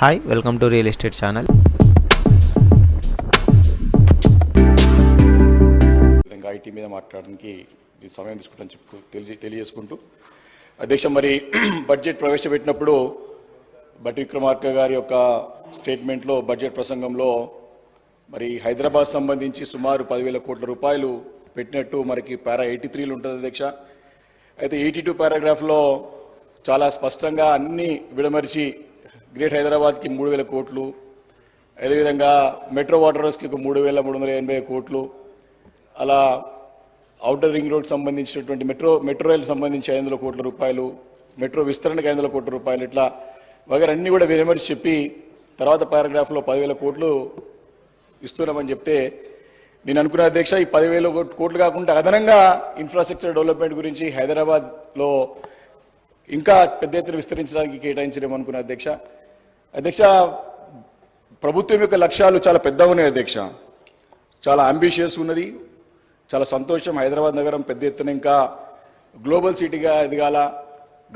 Hi welcome to real estate channel విధంగా IT మీద మాట్లాడడానికి సమయం తీసుకుంటాను చెప్పు తెలియ తెలియజేసుకుంటూ. అధ్యక్ష మరి బడ్జెట్ ప్రవేశపెట్టినప్పుడు బట్టి విక్రమార్క గారి యొక్క స్టేట్మెంట్లో బడ్జెట్ ప్రసంగంలో మరి హైదరాబాద్ సంబంధించి సుమారు పదివేల కోట్ల రూపాయలు పెట్టినట్టు మనకి పారా ఎయిటీ త్రీలు ఉంటుంది అధ్యక్ష. అయితే ఎయిటీ టూ పారాగ్రాఫ్లో చాలా స్పష్టంగా అన్ని విడమరిచి గ్రేట్ హైదరాబాద్కి మూడు వేల కోట్లు అదేవిధంగా మెట్రో వాటర్స్కి ఒక మూడు వేల మూడు వందల ఎనభై కోట్లు అలా అవుటర్ రింగ్ రోడ్ సంబంధించినటువంటి మెట్రో మెట్రో రైలు సంబంధించి ఐదు వందల కోట్ల రూపాయలు మెట్రో విస్తరణకు ఐదు వందల కోట్ల రూపాయలు ఇట్లా వగరన్నీ కూడా విరమర్చి చెప్పి తర్వాత పారాగ్రాఫ్లో పదివేల కోట్లు ఇస్తున్నామని చెప్తే నేను అనుకున్న అధ్యక్ష ఈ పదివేల కోట్- కోట్లు కాకుండా అదనంగా ఇన్ఫ్రాస్ట్రక్చర్ డెవలప్మెంట్ గురించి హైదరాబాద్లో ఇంకా పెద్ద ఎత్తున విస్తరించడానికి కేటాయించలేము అనుకున్న అధ్యక్ష. అధ్యక్ష ప్రభుత్వం యొక్క లక్ష్యాలు చాలా పెద్దగా ఉన్నాయి అధ్యక్ష. చాలా అంబిషియస్ ఉన్నది. చాలా సంతోషం. హైదరాబాద్ నగరం పెద్ద ఎత్తున ఇంకా గ్లోబల్ సిటీగా ఎదగాల.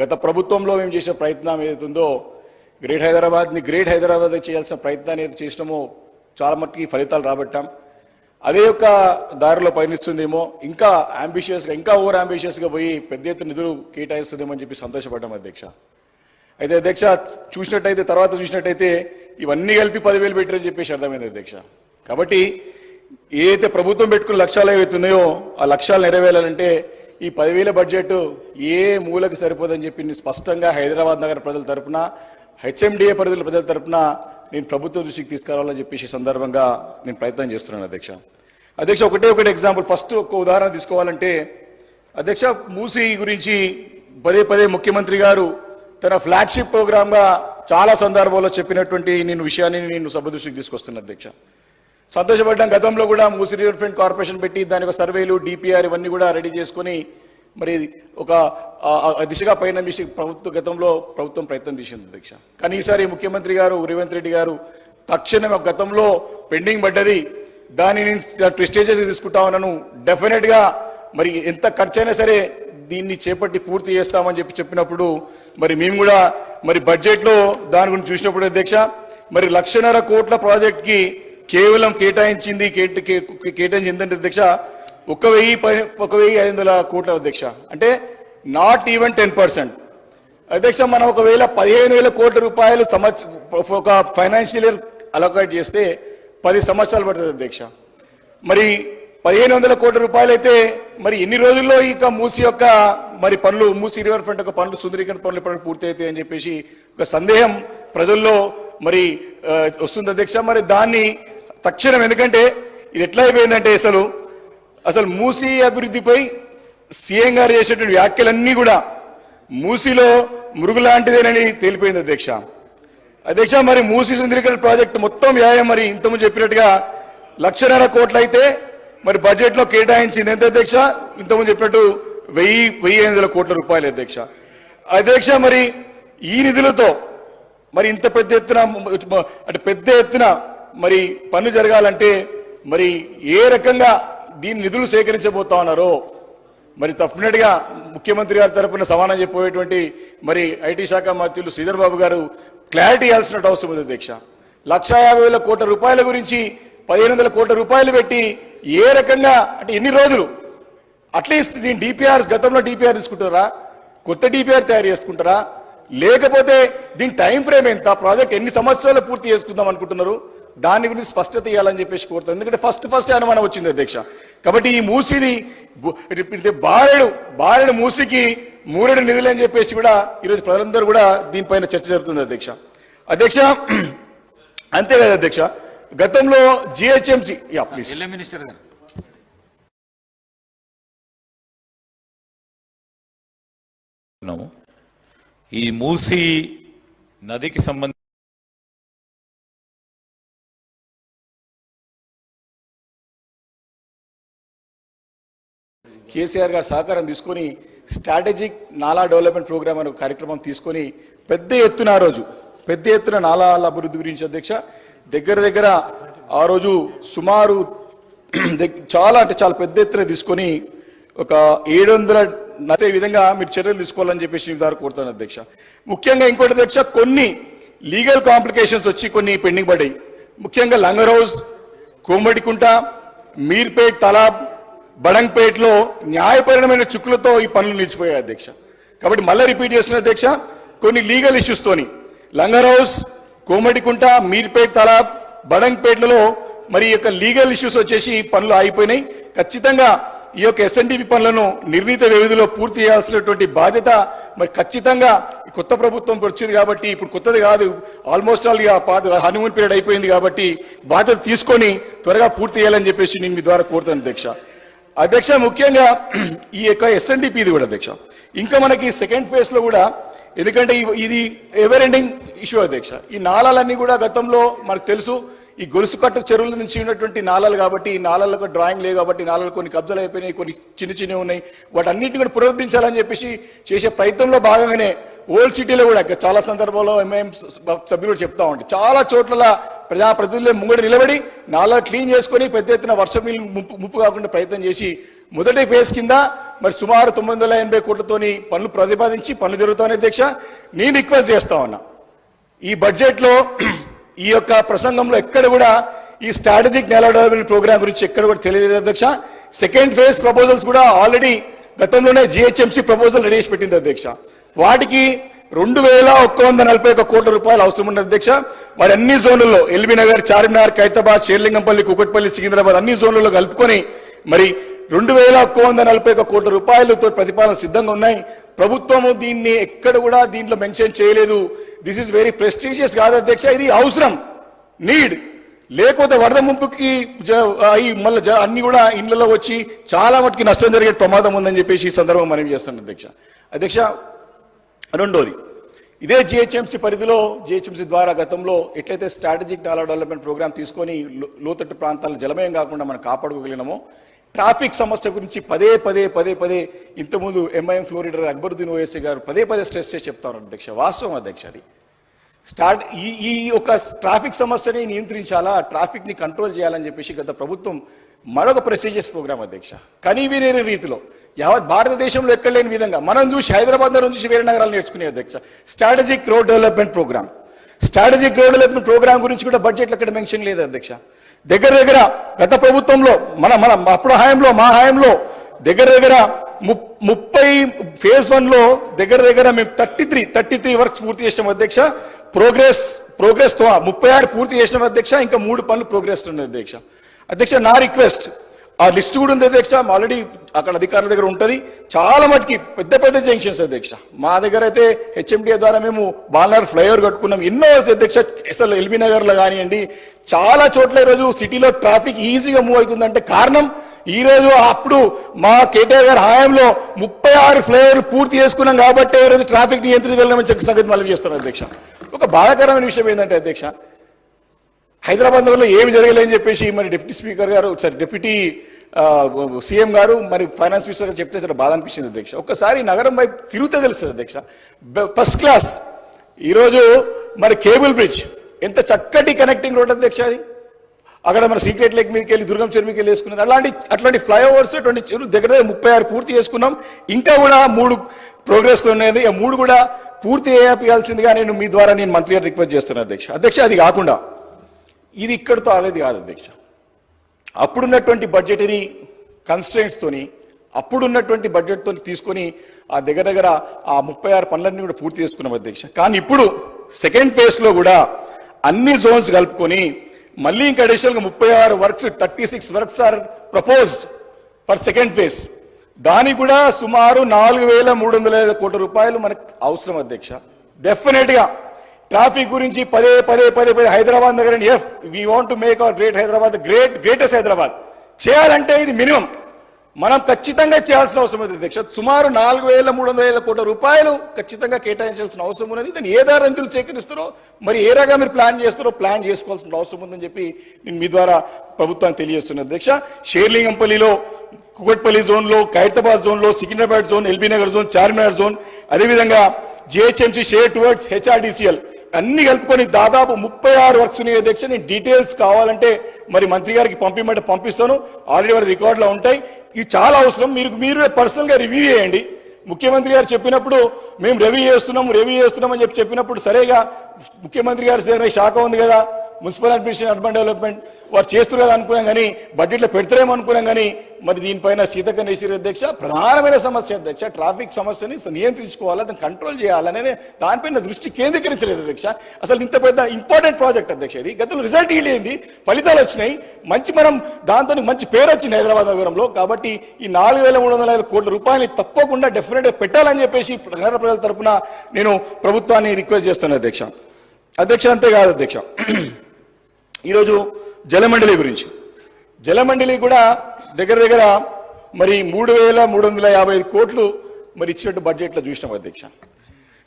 గత ప్రభుత్వంలో మేము చేసిన ప్రయత్నం ఏదైతుందో గ్రేట్ హైదరాబాద్ని గ్రేట్ హైదరాబాద్ చేయాల్సిన ప్రయత్నాన్ని ఏదైతే చేసినామో చాలా మట్టుకి ఫలితాలు రాబట్టాం. అదే యొక్క దారిలో పయనిస్తుందేమో ఇంకా అంబిషియస్గా ఇంకా ఓవర్ అంబిషియస్గా పోయి పెద్ద ఎత్తున నిధులు కేటాయిస్తుందేమో అని చెప్పి సంతోషపడ్డాం అధ్యక్ష. అయితే అధ్యక్ష చూసినట్టయితే తర్వాత చూసినట్టయితే ఇవన్నీ కలిపి పదివేలు పెట్టారని చెప్పేసి అర్థమైంది అధ్యక్ష. కాబట్టి ఏదైతే ప్రభుత్వం పెట్టుకున్న లక్ష్యాలు ఏవైతున్నాయో ఆ లక్ష్యాలు నెరవేరాలంటే ఈ పదివేల బడ్జెట్ ఏ మూలకు సరిపోదని చెప్పి నేను స్పష్టంగా హైదరాబాద్ నగర ప్రజల తరపున హెచ్ఎండిఏ పరిధుల ప్రజల తరపున నేను ప్రభుత్వ దృష్టికి తీసుకురావాలని చెప్పేసి సందర్భంగా నేను ప్రయత్నం చేస్తున్నాను అధ్యక్ష. అధ్యక్ష ఒకటే ఒకటి ఎగ్జాంపుల్ ఫస్ట్ ఒక ఉదాహరణ తీసుకోవాలంటే అధ్యక్ష మూసీ గురించి పదే పదే ముఖ్యమంత్రి గారు తన ఫ్లాగ్షిప్ ప్రోగ్రామ్గా చాలా సందర్భాల్లో చెప్పినటువంటి నేను విషయాన్ని నేను సభ దృష్టికి తీసుకొస్తున్నా అధ్యక్ష. సంతోషపడ్డాం. గతంలో కూడా మూసీ రివర్ ఫ్రంట్ కార్పొరేషన్ పెట్టి దాని యొక్క సర్వేలు డిపిఆర్ ఇవన్నీ కూడా రెడీ చేసుకొని మరి ఒక దిశగా పైన మిషి ప్రభుత్వ గతంలో ప్రభుత్వం ప్రయత్నం చేసింది అధ్యక్ష. కానీ ఈసారి ముఖ్యమంత్రి గారు రేవంత్ రెడ్డి గారు తక్షణం గతంలో పెండింగ్ పడ్డది. దాన్ని నేను ప్రెస్టేజ్ తీసుకుంటా ఉన్నాను. డెఫినెట్గా మరి ఎంత ఖర్చైనా సరే దీన్ని చేపట్టి పూర్తి చేస్తామని చెప్పి చెప్పినప్పుడు మరి మేము కూడా మరి బడ్జెట్లో దాని గురించి చూసినప్పుడు అధ్యక్ష మరి లక్షన్నర కోట్ల ప్రాజెక్ట్కి కేవలం కేటాయించింది కేట- కే- కేటాయించింది ఏంటంటే అధ్యక్ష ఒక వెయ్యి ఒక వెయ్యి ఐదు వందల కోట్ల అధ్యక్ష. అంటే నాట్ ఈవెన్ టెన్ పర్సెంట్ అధ్యక్ష మనం ఒకవేళ పదిహేను వేల కోట్ల రూపాయలు సంవత్సరం ఒక ఫైనాన్షియల్ ఇయర్ అలొకేట్ చేస్తే పది సంవత్సరాలు పడుతుంది అధ్యక్ష. మరి పదిహేను వందల కోట్ల రూపాయలు అయితే మరి ఎన్ని రోజుల్లో ఇక మూసి యొక్క మరి పనులు మూసి రివర్ ఫ్రంట్ యొక్క పనులు సుందరీకరణ పనులు ఎప్పుడు పూర్తి అవుతాయి అని చెప్పేసి ఒక సందేహం ప్రజల్లో మరి వస్తుంది అధ్యక్ష. మరి దాన్ని తక్షణం ఎందుకంటే ఇది ఎట్లా అయిపోయిందంటే అసలు అసలు మూసి అభివృద్ధిపై సీఎం గారు చేసేటువంటి వ్యాఖ్యలన్నీ కూడా మూసిలో మురుగు లాంటిదేనని తేలిపోయింది అధ్యక్ష. అధ్యక్ష మరి మూసి సుందరీకరణ ప్రాజెక్టు మొత్తం వ్యాయం మరి ఇంతకుముందు చెప్పినట్టుగా లక్షన్నర కోట్లు అయితే మరి బడ్జెట్లో కేటాయించింది ఎంత అధ్యక్ష? ఇంతకుముందు చెప్పినట్టు వెయ్యి వెయ్యి ఐదు కోట్ల రూపాయలు అధ్యక్ష. అధ్యక్ష మరి ఈ నిధులతో మరి ఇంత పెద్ద ఎత్తున అంటే పెద్ద ఎత్తున మరి పన్ను జరగాలంటే మరి ఏ రకంగా దీని నిధులు సేకరించబోతా ఉన్నారో మరి తప్పనట్టుగా ముఖ్యమంత్రి గారి తరపున సమానం చెప్పబోయేటువంటి మరి ఐటీ శాఖ మంత్రులు శ్రీధర్ బాబు గారు క్లారిటీ ఇవ్వాల్సిన అవసరం ఉంది అధ్యక్ష. లక్ష యాభై వేల కోట్ల రూపాయల గురించి పదిహేను వందల కోట్ల రూపాయలు పెట్టి ఏ రకంగా అంటే ఎన్ని రోజులు? అట్లీస్ట్ దీని డిపిఆర్ గతంలో డిపిఆర్ తీసుకుంటారా? కొత్త డిపిఆర్ తయారు చేసుకుంటారా? లేకపోతే దీని టైం ఫ్రేమ్ ఎంత? ప్రాజెక్ట్ ఎన్ని సంవత్సరాలు పూర్తి చేసుకుందాం అనుకుంటున్నారు? దాని గురించి స్పష్టత ఇవ్వాలని చెప్పేసి కోరుతాను ఎందుకంటే ఫస్ట్ ఫస్ట్ అనుమానం వచ్చింది అధ్యక్ష. కాబట్టి ఈ మూసిది బు- ఇది బారెడు బారెడు మూసికి మూరెడు నిధులు అని చెప్పేసి కూడా ఈరోజు ప్రజలందరూ కూడా దీనిపైన చర్చ జరుగుతుంది అధ్యక్ష. అధ్యక్ష అంతేకాదు అధ్యక్ష. గతంలో GHMC yeah please LA minister గారు ఉన్నాము. ఈ మూసి నదికి సంబంధించి కేసీఆర్ గారు సహకారం తీసుకొని స్ట్రాటజిక్ నాలా డెవలప్మెంట్ ప్రోగ్రామ్ అనే కార్యక్రమం తీసుకొని పెద్ద ఎత్తున ఆ రోజు పెద్ద ఎత్తున నాలాల అభివృద్ధి గురించి అధ్యక్ష దగ్గర దగ్గర ఆ రోజు సుమారు చాలా అంటే చాలా పెద్ద ఎత్తున తీసుకొని ఒక ఏడు వందల నచ్చే విధంగా మీరు చర్యలు తీసుకోవాలని చెప్పేసి మీ ద్వారా కోరుతాను అధ్యక్ష. ముఖ్యంగా ఇంకోటి అధ్యక్ష కొన్ని లీగల్ కాంప్లికేషన్స్ వచ్చి కొన్ని పెండింగ్ పడ్డాయి. ముఖ్యంగా లంగర్ హౌస్ కోమడికుంట మీర్పేట్ తలాబ్ బడంగ్పేట్లో న్యాయపరమైన చుక్కులతో ఈ పనులు నిలిచిపోయాయి అధ్యక్ష. కాబట్టి మళ్ళీ రిపీట్ చేస్తున్న అధ్యక్ష కొన్ని లీగల్ ఇష్యూస్తోని లంగర్ హౌస్ కోమడికుంట మీర్పేట్ తల బడంగ్పేట్లలో మరి యొక్క లీగల్ ఇష్యూస్ వచ్చేసి పనులు ఆగిపోయినాయి. ఖచ్చితంగా ఈ యొక్క ఎస్ఎన్డిపి పనులను నిర్ణీత వ్యవధిలో పూర్తి చేయాల్సినటువంటి బాధ్యత మరి ఖచ్చితంగా కొత్త ప్రభుత్వం వచ్చింది కాబట్టి ఇప్పుడు కొత్తది కాదు. ఆల్మోస్ట్ ఆల్ ఇక పాత హనీమూన్ పీరియడ్ అయిపోయింది కాబట్టి బాధ్యత తీసుకొని త్వరగా పూర్తి చేయాలని చెప్పేసి నేను మీ ద్వారా కోరుతాను అధ్యక్ష. అధ్యక్ష ముఖ్యంగా ఈ యొక్క ఎస్ఎన్డిపి ఇది కూడా అధ్యక్ష. ఇంకా మనకి సెకండ్ ఫేజ్లో కూడా ఎందుకంటే ఇది ఎవర్ ఎండింగ్ ఇష్యూ అధ్యక్ష ఈ నాళాలన్నీ కూడా గతంలో మనకు తెలుసు. ఈ గొలుసు కట్టు చెరువుల నుంచి ఉన్నటువంటి నాళాలు కాబట్టి ఈ నాళాలకు డ్రాయింగ్ లేవు కాబట్టి నాళాలు కొన్ని కబ్జాలు అయిపోయినాయి కొన్ని చిన్న చిన్నవి ఉన్నాయి. వాటన్నిటిని కూడా పునరుద్ధరించాలని చెప్పేసి చేసే ప్రయత్నంలో భాగంగానే ఓల్డ్ సిటీలో కూడా చాలా సందర్భాల్లో ఎంఐఎం సభ్యులు కూడా చెప్తా ఉంటాయి చాలా చోట్ల ప్రజాప్రతినిధులు ముంగడు నిలబడి నాలా క్లీన్ చేసుకొని పెద్ద ఎత్తున వర్షం నీళ్ళు ముప్పు ముప్పు కాకుండా ప్రయత్నం చేసి మొదటి ఫేజ్ కింద మరి సుమారు తొమ్మిది వందల ఎనభై కోట్లతోని పనులు ప్రతిపాదించి పనులు జరుగుతాయని అధ్యక్ష నేను రిక్వెస్ట్ చేస్తా ఉన్నా. ఈ బడ్జెట్లో ఈ యొక్క ప్రసంగంలో ఎక్కడ కూడా ఈ స్ట్రాటజిక్ నెల డెవలప్మెంట్ ప్రోగ్రామ్ గురించి ఎక్కడ కూడా తెలియలేదు అధ్యక్ష. సెకండ్ ఫేజ్ ప్రపోజల్స్ కూడా ఆల్రెడీ గతంలోనే జిహెచ్ఎంసీ ప్రపోజల్ రెడీ చేసి పెట్టింది అధ్యక్ష. వాటికి రెండు వేల ఒక్క వంద నలభై ఒక్క కోట్ల రూపాయలు అవసరం ఉన్నది అధ్యక్ష. మరి అన్ని జోన్లలో ఎల్బీ నగర్ చార్మినార్ ఖైతాబాద్ షేర్లింగంపల్లి కుకట్పల్లి సికింద్రాబాద్ అన్ని జోన్లలో కలుపుకొని మరి రెండు వేల ఒక్క వంద నలభై ఒక కోట్ల రూపాయలతో ప్రతిపాదన సిద్ధంగా ఉన్నాయి. ప్రభుత్వము దీన్ని ఎక్కడ కూడా దీంట్లో మెన్షన్ చేయలేదు. దిస్ ఇస్ వెరీ ప్రెస్టీజియస్ కాదు అధ్యక్ష. ఇది అవసరం. నీడ్ లేకపోతే వరద ముంపుకి జ- అయి మళ్ళీ జ- అన్ని కూడా ఇండ్లలో వచ్చి చాలా మటుకి నష్టం జరిగే ప్రమాదం ఉందని చెప్పేసి ఈ సందర్భం మనం చేస్తాను అధ్యక్ష. అధ్యక్ష రెండోది. ఇదే జిహెచ్ఎంసీ పరిధిలో జిహెచ్ఎంసీ ద్వారా గతంలో ఎట్లయితే స్ట్రాటజిక్ డాలర్ డెవలప్మెంట్ ప్రోగ్రామ్ తీసుకొని లోతట్టు ప్రాంతాలను జలమయం కాకుండా మనం కాపాడుకోగలిగినామో ట్రాఫిక్ సమస్య గురించి పదే పదే పదే పదే ఇంతకుముందు ఎంఐఎం ఫ్లోరిడర్ అక్బరుద్దీన్ ఓఎస్సీ గారు పదే పదే స్ట్రెస్ చేసి చెప్తారు అధ్యక్ష వాస్తవం అధ్యక్ష అది. స్టార్ట్ ఈ ఈ ఒక ట్రాఫిక్ సమస్యని నియంత్రించాలా ట్రాఫిక్ని కంట్రోల్ చేయాలని చెప్పేసి గత ప్రభుత్వం మరొక ప్రెస్టీజియస్ ప్రోగ్రామ్ అధ్యక్ష. కానీ రీతిలో యావత్ భారతదేశంలో ఎక్కడ లేని విధంగా మనం చూసి హైదరాబాద్ నగరం చూసి వేరే నగరాలు నేర్చుకునే అధ్యక్ష strategic road development programme strategic road development programme గురించి కూడా బడ్జెట్లో ఎక్కడ మెన్షన్ లేదు అధ్యక్ష. దగ్గర దగ్గర గత ప్రభుత్వంలో మన మన అప్పుడు హాయంలో మా హాయంలో దగ్గర దగ్గర ము- ముప్పై ఫేజ్ వన్లో దగ్గర దగ్గర మేము thirty three thirty three works పూర్తి చేసాం అధ్యక్ష. ప్రోగ్రెస్ ప్రోగ్రెస్తో ముప్పై ఆరు పూర్తి చేసిన అధ్యక్ష. ఇంకా మూడు పనులు ప్రోగ్రెస్ ఉన్నాయి అధ్యక్ష. అధ్యక్ష నా రిక్వెస్ట్ ఆ లిస్ట్ కూడా ఉంది అధ్యక్ష. ఆల్రెడీ అక్కడ అధికారుల దగ్గర ఉంటుంది. చాలా మటుకి పెద్ద పెద్ద జంక్షన్స్ అధ్యక్ష. మా దగ్గర అయితే హెచ్ఎండిఏ ద్వారా మేము బాలనగర్ ఫ్లైఓవర్ కట్టుకున్నాం. ఎన్నో అధ్యక్ష. అసలు ఎల్బీ నగర్లో కానివ్వండి చాలా చోట్ల ఈరోజు సిటీలో ట్రాఫిక్ ఈజీగా మూవ్ అవుతుందంటే కారణం ఈ రోజు అప్పుడు మా కేటీఆర్ గారి హయాంలో ముప్పై ఆరు ఫ్లైఓవర్ పూర్తి చేసుకున్నాం కాబట్టి ఈరోజు రోజు ట్రాఫిక్ నియంత్రించగలమని చెప్పి సంగతి మళ్ళీ చేస్తున్నాం అధ్యక్ష. ఒక బాధాకరమైన విషయం ఏంటంటే అధ్యక్ష హైదరాబాద్ వల్ల ఏమి జరగలేదని చెప్పేసి మరి డిప్యూటీ స్పీకర్ గారు సారీ డిప్యూటీ సీఎం గారు మరి ఫైనాన్స్ మినిస్టర్ గారు చెప్తే చాలా బాధ అనిపించింది అధ్యక్ష. ఒక్కసారి నగరం వైపు తిరుగుతే తెలుస్తుంది అధ్యక్ష. బ- ఫస్ట్ క్లాస్. ఈరోజు మరి కేబుల్ బ్రిడ్జ్. ఎంత చక్కటి కనెక్టింగ్ రోడ్ అధ్యక్ష అది. అక్కడ మన సీక్రెట్ లేక్ మీదకి వెళ్ళి దుర్గం చెరువుకి వెళ్ళి వేసుకున్నాం అలాంటి అట్లాంటి ఫ్లైఓవర్స్ అటువంటి చెరువు దగ్గర దగ్గర ముప్పై ఆరు పూర్తి చేసుకున్నాం. ఇంకా కూడా మూడు ప్రోగ్రెస్లు ఉన్నది ఆ మూడు కూడా పూర్తి చేయాల్సిందిగా నేను మీ ద్వారా నేను మంత్రి గారు రిక్వెస్ట్ చేస్తున్నాను అధ్యక్ష. అధ్యక్ష అది కాకుండా ఇది ఇక్కడితో ఆగేది కాదు అధ్యక్ష. అప్పుడున్నటువంటి బడ్జెటరీ తోని అప్పుడున్నటువంటి బడ్జెట్తో తీసుకొని ఆ దగ్గర దగ్గర ఆ ముప్పై ఆరు పనులన్నీ కూడా పూర్తి చేసుకున్నాం అధ్యక్ష. కానీ ఇప్పుడు సెకండ్ ఫేజ్లో కూడా అన్ని జోన్స్ కలుపుకొని మళ్ళీ ఇంకా అడిషనల్గా ముప్పై ఆరు works thirty six works are proposed for second phase దానికి కూడా సుమారు నాలుగు వేల మూడు వందల ఐదు కోట్ల రూపాయలు మనకు అవసరం అధ్యక్ష. డెఫినెట్గా ట్రాఫిక్ గురించి పదే పదే పదే పదే హైదరాబాద్ దగ్గర if we want to make our great Hyderabad great greatest Hyderabad. చేయాలంటే ఇది మినిమం. మనం ఖచ్చితంగా చేయాల్సిన అవసరం ఉంది దీక్ష సుమారు నాలుగు వేల మూడు వందల వేల కోట్ల రూపాయలు ఖచ్చితంగా కేటాయించాల్సిన అవసరం ఉన్నది. దాన్ని ఏ దారి సేకరిస్తారో మరి ఏ రకంగా మీరు ప్లాన్ చేస్తారో ప్లాన్ చేసుకోవాల్సిన అవసరం ఉందని చెప్పి నేను మీ ద్వారా ప్రభుత్వాన్ని తెలియజేస్తున్నది దీక్ష షేర్లింగంపల్లిలో కుకట్పల్లి జోన్లో ఖైరతాబాద్ జోన్లో Secunderabad zone LB Nagar zone Charminar zone అదేవిధంగా జిహెచ్ఎంసీ షేర్ టువర్డ్స్ హెచ్ఆర్డిసిఎల్. అన్ని కలుపుకొని దాదాపు ముప్పై ఆరు వర్క్స్ ఉన్నాయి అధ్యక్ష నేను డీటెయిల్స్ కావాలంటే మరి మంత్రి గారికి పంపిమంటే పంపిస్తాను. ఆల్రెడీ వారి రికార్డులో ఉంటాయి. ఇవి చాలా అవసరం. మీరు మీరు పర్సనల్గా రివ్యూ చేయండి. ముఖ్యమంత్రి గారు చెప్పినప్పుడు మేము రెవ్యూ చేస్తున్నాం రెవ్యూ చేస్తున్నాం అని చెప్పి చెప్పినప్పుడు సరేగా ముఖ్యమంత్రి గారి దగ్గర శాఖ ఉంది కదా మున్సిపల్ అడ్మినిస్ట్రేషన్ అర్బన్ డెవలప్మెంట్ వారు చేస్తారు కదా అనుకున్నాం కానీ బడ్జెట్లో పెడతారేమో అనుకున్నాం కానీ మరి దీనిపైన సీతక్క నేసిరి అధ్యక్ష ప్రధానమైన సమస్య అధ్యక్ష ట్రాఫిక్ సమస్యని నియంత్రించుకోవాలా దాన్ని కంట్రోల్ చేయాలనేది దానిపైన దృష్టి కేంద్రీకరించలేదు అధ్యక్ష. అసలు ఇంత పెద్ద ఇంపార్టెంట్ ప్రాజెక్ట్ అధ్యక్ష ఇది. గతంలో రిజల్ట్ ఇలేంది ఫలితాలు వచ్చినాయి. మంచి మనం దాంతో మంచి పేరు వచ్చింది హైదరాబాద్ నగరంలో. కాబట్టి ఈ నాలుగు వేల మూడు వందల కోట్ల రూపాయలు తప్పకుండా డెఫినెట్గా పెట్టాలని చెప్పేసి నగర ప్రజల తరఫున నేను ప్రభుత్వాన్ని రిక్వెస్ట్ చేస్తున్నాను అధ్యక్ష. అధ్యక్ష అంతేకాదు అధ్యక్ష. ఈరోజు జలమండలి గురించి. జలమండలి కూడా దగ్గర దగ్గర మరి మూడు వేల మూడు వందల యాభై ఐదు కోట్లు మరి ఇచ్చినట్టు బడ్జెట్లో చూసినాం అధ్యక్ష.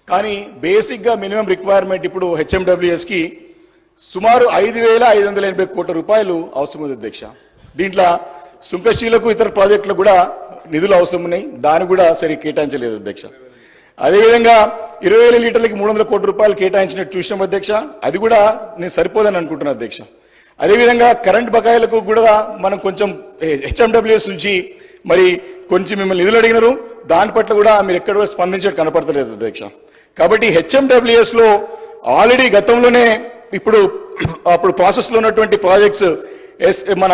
కానీ బేసిక్గా మినిమం రిక్వైర్మెంట్ ఇప్పుడు హెచ్ఎండబ్ల్యూఎస్కి సుమారు ఐదు వేల ఐదు వందల ఎనభై కోట్ల రూపాయలు అవసరం ఉంది అధ్యక్ష. దీంట్లో సుంకశీలకు ఇతర ప్రాజెక్టులకు కూడా నిధులు అవసరం ఉన్నాయి. దాన్ని కూడా సరి కేటాయించలేదు అధ్యక్ష. అదేవిధంగా ఇరవై వేల లీటర్లకి మూడు వందల కోట్ల రూపాయలు కేటాయించినట్టు చూసినాం అధ్యక్ష అది కూడా నేను సరిపోదని అనుకుంటున్నాను అధ్యక్ష. అదేవిధంగా కరెంట్ బకాయిలకు కూడా మనం కొంచెం హెచ్ఎండబ్ల్యూఎస్ నుంచి మరి కొంచెం మిమ్మల్ని నిధులు అడిగినారు. దాని పట్ల కూడా మీరు ఎక్కడ కూడా స్పందించడం కనపడతలేదు అధ్యక్ష. కాబట్టి హెచ్ఎండబ్ల్యూఎస్లో ఆల్రెడీ గతంలోనే ఇప్పుడు అప్పుడు ప్రాసెస్లో ఉన్నటువంటి ప్రాజెక్ట్స్ ఎస్ మన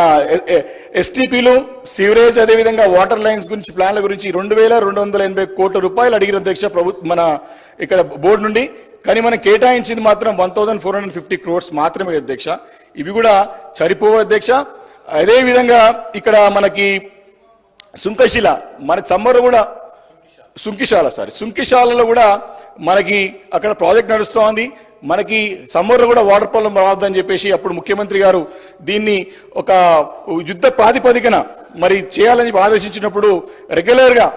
ఎస్టీపీలు సీవరేజ్ అదేవిధంగా వాటర్ లైన్స్ గురించి ప్లాన్ల గురించి రెండు వేల రెండు వందల ఎనభై కోట్ల రూపాయలు అడిగిన అధ్యక్ష ప్రభుత్వ మన ఇక్కడ బోర్డు నుండి. కానీ మనం కేటాయించింది మాత్రం one thousand four hundred fifty crores మాత్రమే అధ్యక్ష. ఇవి కూడా సరిపోవు అధ్యక్ష. అదేవిధంగా ఇక్కడ మనకి సుంకశిల మన సమ్మర్ కూడా సుంకిశాల సారీ సుంకిశాలలో కూడా మనకి అక్కడ ప్రాజెక్ట్ నడుస్తోంది. మనకి సమ్మర్లో కూడా వాటర్ ప్రాబ్లం రావద్దని చెప్పేసి అప్పుడు ముఖ్యమంత్రి గారు దీన్ని ఒక యుద్ధ ప్రాతిపదికన మరి చేయాలని ఆదేశించినప్పుడు రెగ్యులర్గా